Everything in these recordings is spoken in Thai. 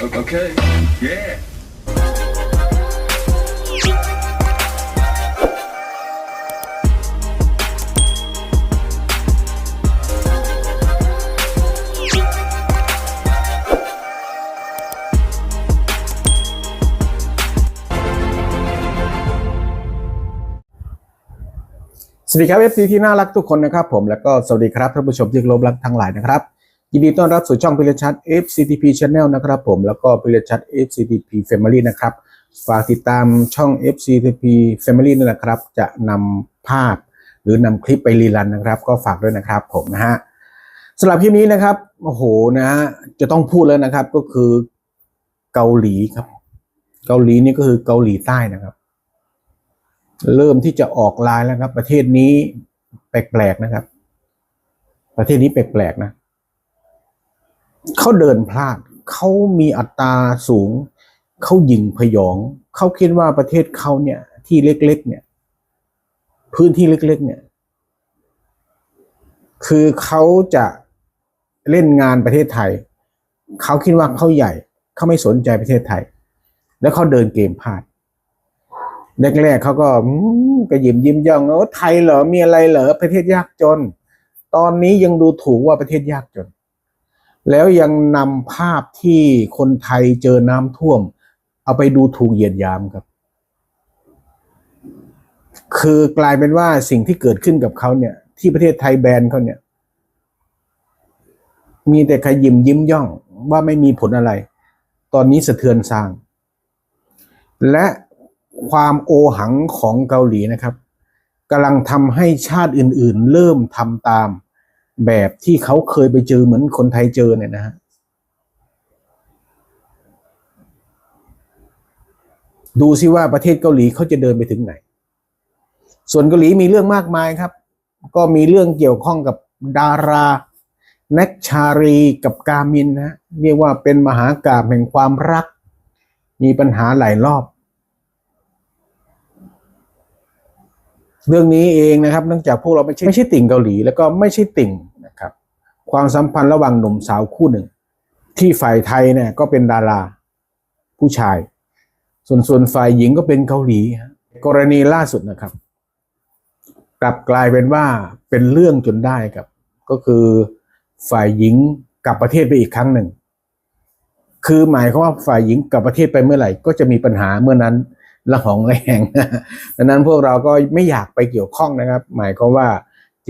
Okay. Yeah. สวัสดีครับเอฟซีที่น่ารักทุกคนนะครับผมแล้วก็สวัสดีครับท่านผู้ชมที่เคารพรักทั้งหลายนะครับ ยินดีต้อนรับสู่ช่องพิเรชัด FCTP Channel นะครับผมแล้วก็พิเรชัด FCTP Family นะครับ ฝากติดตามช่อง FCTP Family นั่นนะครับ จะนำภาพหรือนำคลิปไปรีรันนะครับ ก็ฝากด้วยนะครับผมนะฮะสำหรับคลิปนี้นะครับโอ้โหนะฮะจะต้องพูดแล้วนะครับก็คือเกาหลีครับ เกาหลีนี่ก็คือเกาหลีใต้นะครับ เริ่มที่จะออกลายแล้วครับ ประเทศนี้แปลกๆนะครับ ประเทศนี้แปลกๆนะ เขาเดินพลาด เขามีอัตราสูง เขายิงพยอง เขาคิดว่าประเทศเขาเนี่ยที่เล็ก ๆ เนี่ย พื้นที่เล็ก ๆ เนี่ย คือเขาจะเล่นงานประเทศไทย เขาคิดว่าเขาใหญ่ เขาไม่สนใจประเทศไทย แล้วเขาเดินเกมพลาดแรกๆเขาก็กระยิมยิ้มย่องโอ้ไทยเหรอมีอะไรเหรอประเทศยากจน ตอนนี้ยังดูถูกว่าประเทศยากจน แล้วยังนำภาพที่คนไทยเจอน้ำท่วม เอาไปดูถูกเหยียดยามครับ คือกลายเป็นว่าสิ่งที่เกิดขึ้นกับเขาเนี่ย ที่ประเทศไทยแบนเขาเนี่ย มีแต่ขยิมยิ้มย่องว่าไม่มีผลอะไร ตอนนี้สะเทือนสร้าง และความโอหังของเกาหลีนะครับกำลังทำให้ชาติอื่นๆ เริ่มทำตาม แบบที่เขาเคยไปเจอเหมือนคนไทยเจอเนี่ยนะฮะดูซิว่าประเทศเกาหลีเขาจะเดินไปถึงไหน ส่วนเกาหลีมีเรื่องมากมายครับ ก็มีเรื่องเกี่ยวข้องกับดาราแน็กชารีกับกามินนะเรียกว่าเป็นมหากาบแห่งความรัก มีปัญหาหลายรอบ เรื่องนี้เองนะครับ เนื่องจากพวกเราไม่ใช่ไม่ใช่ติ่งเกาหลี แล้วก็ไม่ใช่ติ่ง ความสัมพันธ์ระหว่างหนุ่มสาวคู่หนึ่ง ที่ฝ่ายไทยเนี่ยก็เป็นดารา ผู้ชาย ส่วนส่วนฝ่ายหญิงก็เป็นเกาหลีฮะกรณีล่าสุดนะครับ กลับกลายเป็นว่าเป็นเรื่องจนได้ครับ ก็คือฝ่ายหญิงกลับประเทศไปอีกครั้งหนึ่ง คือหมายความว่าฝ่ายหญิงกลับประเทศไปเมื่อไหร่ ก็จะมีปัญหาเมื่อนั้นละหองระแหงดังนั้นพวกเราก็ไม่อยากไปเกี่ยวข้องนะครับ หมายความว่า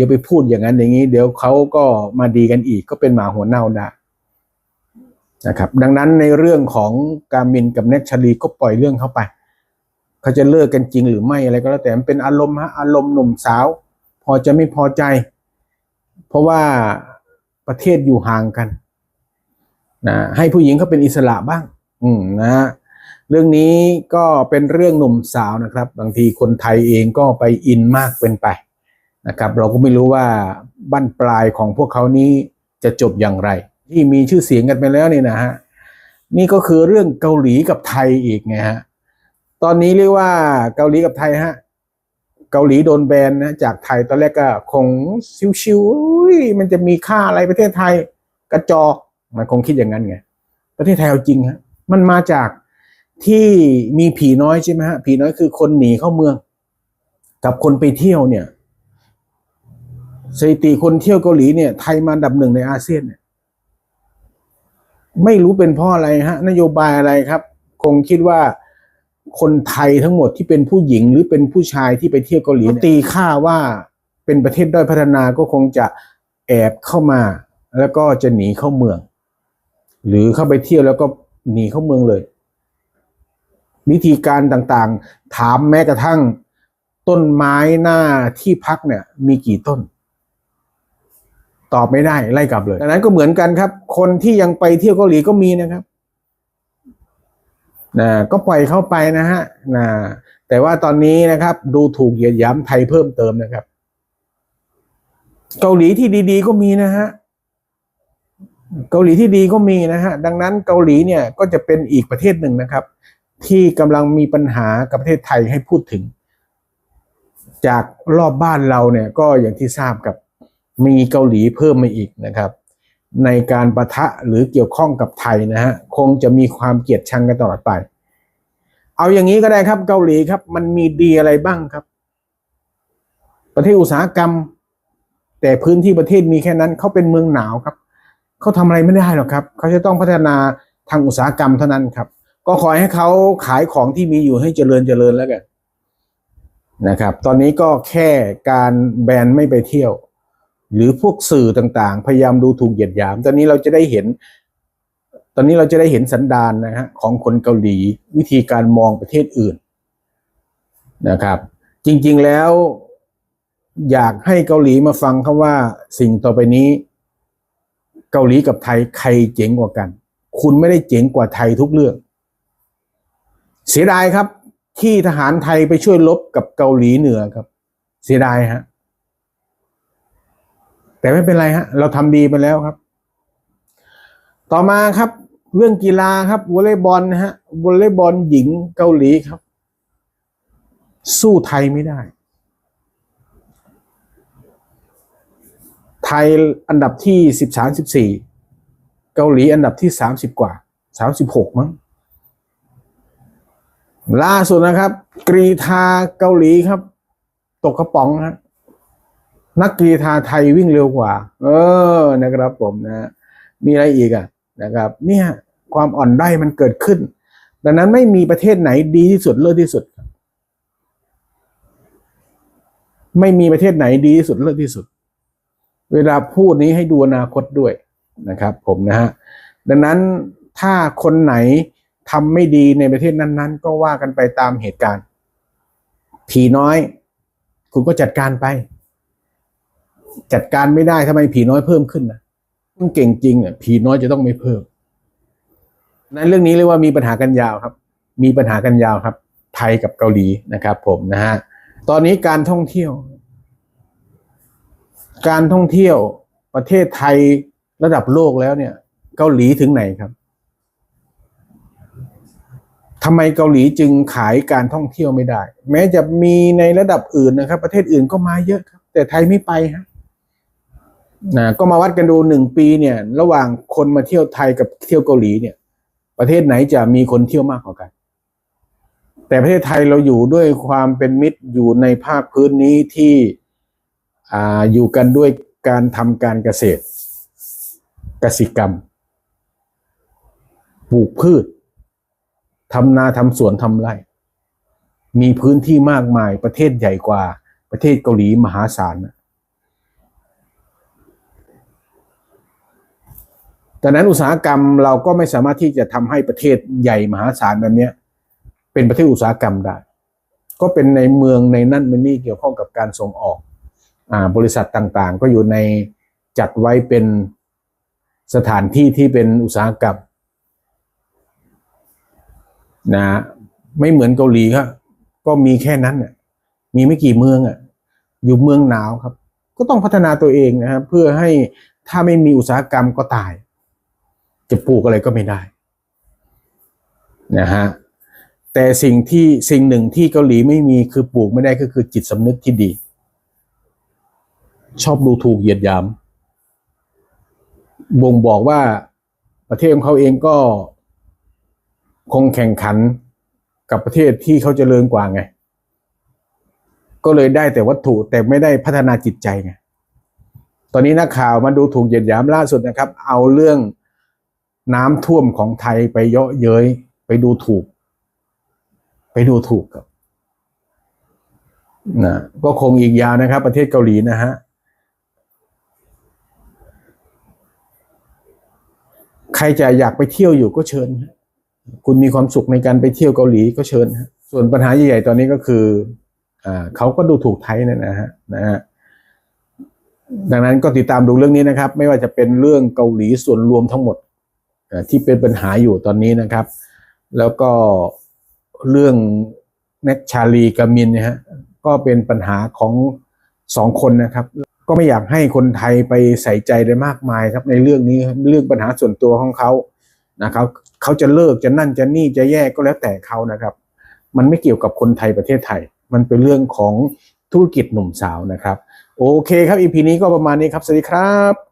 ดี๋ยวไปพูดอย่างนั้นอย่างนี้ เดี๋ยวเขาก็มาดีกันอีกก็เป็นหมาหัวเน่าได้นะครับ ดังนั้นในเรื่องของการมินกับเนตชาลีก็ปล่อยเรื่องเข้าไป เขาจะเลิกกันจริงหรือไม่อะไรก็แล้วแต่มันเป็นอารมณ์ฮะอารมณ์หนุ่มสาว พอจะไม่พอใจ เพราะว่าประเทศอยู่ห่างกันนะให้ผู้หญิงเขาเป็นอิสระบ้าง อืมนะฮะเรื่องนี้ก็เป็นเรื่องหนุ่มสาวนะครับ บางทีคนไทยเองก็ไปอินมากเป็นไป นะครับเราก็ไม่รู้ว่าบั้นปลายของพวกเขานี้จะจบอย่างไร ที่มีชื่อเสียงกันไปแล้วนี่นะฮะนี่ก็คือเรื่องเกาหลีกับไทยอีกไงฮะตอนนี้เรียกว่าเกาหลีกับไทยฮะเกาหลีโดนแบนนะจากไทยตอนแรกก็คงชิวๆมันจะมีค่าอะไรประเทศไทยกระจอกมันคงคิดอย่างนั้นไงประเทศไทยเอาจริงฮะมันมาจากที่มีผีน้อยใช่ไหมฮะผีน้อยคือคนหนีเข้าเมือง กับคนไปเที่ยวเนี่ย สถิติคนเที่ยวเกาหลีเนี่ยไทยมาอันดับหนึ่งในอาเซียนเนี่ยไม่รู้เป็นเพราะอะไรฮะ นโยบายอะไรครับ คงคิดว่าคนไทยทั้งหมดที่เป็นผู้หญิงหรือเป็นผู้ชายที่ไปเที่ยวเกาหลีตีค่าว่าเป็นประเทศด้อยพัฒนาก็คงจะแอบเข้ามา แล้วก็จะหนีเข้าเมือง หรือเข้าไปเที่ยวแล้วก็หนีเข้าเมืองเลย วิธีการต่างๆ ถามแม้กระทั่ง ต้นไม้หน้าที่พักเนี่ย มีกี่ต้น ตอบไม่ได้ไล่กลับเลยดังนั้นก็เหมือนกันครับ คนที่ยังไปเที่ยวเกาหลีก็มีนะครับนะก็ปล่อยเข้าไปนะฮะนะแต่ว่าตอนนี้นะครับ ดูถูกเหยียดหยามไทยเพิ่มเติมนะครับ เกาหลีที่ดี ๆ ก็มีนะฮะเกาหลีที่ดีก็มีนะฮะดังนั้นเกาหลีเนี่ยก็จะเป็นอีกประเทศหนึ่งนะครับ ที่กำลังมีปัญหากับประเทศไทยให้พูดถึง จากรอบบ้านเราเนี่ยก็อย่างที่ทราบกับ มีเกาหลีเพิ่มมาอีกนะครับ ในการประทะหรือเกี่ยวข้องกับไทยนะฮะคงจะมีความเกลียดชังกันตลอดไป เอาอย่างนี้ก็ได้ครับเกาหลีครับ มันมีดีอะไรบ้างครับ ประเทศอุตสาหกรรม แต่พื้นที่ประเทศมีแค่นั้นเขาเป็นเมืองหนาวครับเขาทำอะไรไม่ได้หรอกครับเขาจะต้องพัฒนาทางอุตสาหกรรมเท่านั้นครับ ก็ขอให้เขาขายของที่มีอยู่ให้เจริญเจริญแล้วกันนะครับ ตอนนี้ก็แค่การแบนไม่ไปเที่ยว หรือพวกสื่อต่างๆ พยายามดูถูกเหยียดหยาม ตอนนี้เราจะได้เห็น ตอนนี้เราจะได้เห็นสันดานนะฮะของคนเกาหลีวิธีการมองประเทศอื่นนะครับ จริงๆแล้ว อยากให้เกาหลีมาฟังคำว่าสิ่งต่อไปนี้ เกาหลีกับไทยใครเจ๋งกว่ากัน คุณไม่ได้เจ๋งกว่าไทยทุกเรื่อง เสียดายครับ ที่ทหารไทยไปช่วยลบกับเกาหลีเหนือครับ เสียดายฮะ แต่ไม่เป็นไรฮะ เราทำดีไปแล้วครับ ต่อมาครับ เรื่องกีฬาครับวอลเลย์บอลนะฮะวอลเลย์บอลหญิงเกาหลีครับ สู้ไทยไม่ได้ ไทยอันดับที่สิบสามสิบสี่เกาหลีอันดับที่สามสิบกว่าสามสิบหกมั้งล่าสุดนะครับ กรีธาเกาหลีครับ ตกกระป๋องฮะ นักกรีธาไทยวิ่งเร็วกว่า เออนะครับผมนะมีอะไรอีกอะนะครับ เนี่ยความอ่อนด้อยมันเกิดขึ้น ดังนั้นไม่มีประเทศไหนดีที่สุดเลิศที่สุด ไม่มีประเทศไหนดีที่สุดเลิศที่สุด เวลาพูดนี้ให้ดูอนาคตด้วยนะครับ ผมนะฮะดังนั้นถ้าคนไหนทำไม่ดีในประเทศนั้น ๆ ก็ว่ากันไปตามเหตุการณ์ ผีน้อย คุณก็จัดการไป จัดการไม่ได้ทำไมผีน้อยเพิ่มขึ้นนะมันเก่งจริงอะผีน้อยจะต้องไม่เพิ่ม นั้นเรื่องนี้เรียกว่ามีปัญหากันยาวครับ มีปัญหากันยาวครับ ไทยกับเกาหลีนะครับ ผมนะฮะตอนนี้การท่องเที่ยว การท่องเที่ยวประเทศไทยระดับโลกแล้วเนี่ย เกาหลีถึงไหนครับทำไมเกาหลีจึงขายการท่องเที่ยวไม่ได้ แม้จะมีในระดับอื่นนะครับ ประเทศอื่นก็มาเยอะครับ แต่ไทยไม่ไปฮะ นะก็มาวัดกันดูหนึ่งปีเนี่ย ระหว่างคนมาเที่ยวไทยกับเที่ยวเกาหลีเนี่ย ประเทศไหนจะมีคนเที่ยวมากกว่ากัน แต่ประเทศไทยเราอยู่ด้วยความเป็นมิตรอยู่ในภาคพื้นนี้ที่อ่าอยู่กันด้วยการทำการเกษตร กสิกรรมปลูกพืชทำนาทำสวนทำไร่ มีพื้นที่มากมายประเทศใหญ่กว่าประเทศเกาหลีมหาศาลนะ ดังนั้นอุตสาหกรรมเราก็ไม่สามารถที่จะทำให้ประเทศใหญ่มหาศาลแบบนี้เป็นประเทศอุตสาหกรรมได้ ก็เป็นในเมืองในนั่นในนี่เกี่ยวข้องกับการส่งออกอ่าบริษัทต่างๆ ก็อยู่ในจัดไว้เป็นสถานที่ที่เป็นอุตสาหกรรมนะไม่เหมือนเกาหลีครับก็มีแค่นั้นน่ะมีไม่กี่เมืองอะอยู่เมืองหนาวครับ ก็ต้องพัฒนาตัวเองนะครับเพื่อให้ถ้าไม่มีอุตสาหกรรมก็ตาย จะปลูกอะไรก็ไม่ได้นะฮะแต่สิ่งที่สิ่งหนึ่งที่เกาหลีไม่มีคือปลูกไม่ได้ก็คือจิตสำนึกที่ดี ชอบดูถูกเหยียดหยาม บ่งบอกว่าประเทศของเขาเองก็คงแข่งขันกับประเทศที่เขาเจริญกว่าไง ก็เลยได้แต่วัตถุแต่ไม่ได้พัฒนาจิตใจไง ตอนนี้นักข่าวมาดูถูกเหยียดหยามล่าสุดนะครับ เอาเรื่อง น้ำท่วมของไทยไปเยาะเย้ยไปดูถูก ไปดูถูกครับนะก็คงอีกยาวนะครับ ประเทศเกาหลีนะฮะใครจะอยากไปเที่ยวอยู่ก็เชิญ คุณมีความสุขในการไปเที่ยวเกาหลีก็เชิญ ส่วนปัญหาใหญ่ๆตอนนี้ก็คืออ่าเขาก็ดูถูกไทยนะนะฮะนะฮะดังนั้นก็ติดตามดูเรื่องนี้นะครับ ไม่ว่าจะเป็นเรื่องเกาหลีส่วนรวมทั้งหมด ที่เป็นปัญหาอยู่ตอนนี้นะครับ แล้วก็เรื่องเน็กชาลีกามินนะฮะก็เป็นปัญหาของสองคนนะครับ ก็ไม่อยากให้คนไทยไปใส่ใจได้มากมายครับในเรื่องนี้เรื่องปัญหาส่วนตัวของเขานะครับเขาจะเลิกจะนั่นจะนี่จะแยกก็แล้วแต่เขานะครับ มันไม่เกี่ยวกับคนไทยประเทศไทย มันเป็นเรื่องของธุรกิจหนุ่มสาวนะครับ โอเคครับอีพีนี้ก็ประมาณนี้ครับ สวัสดีครับ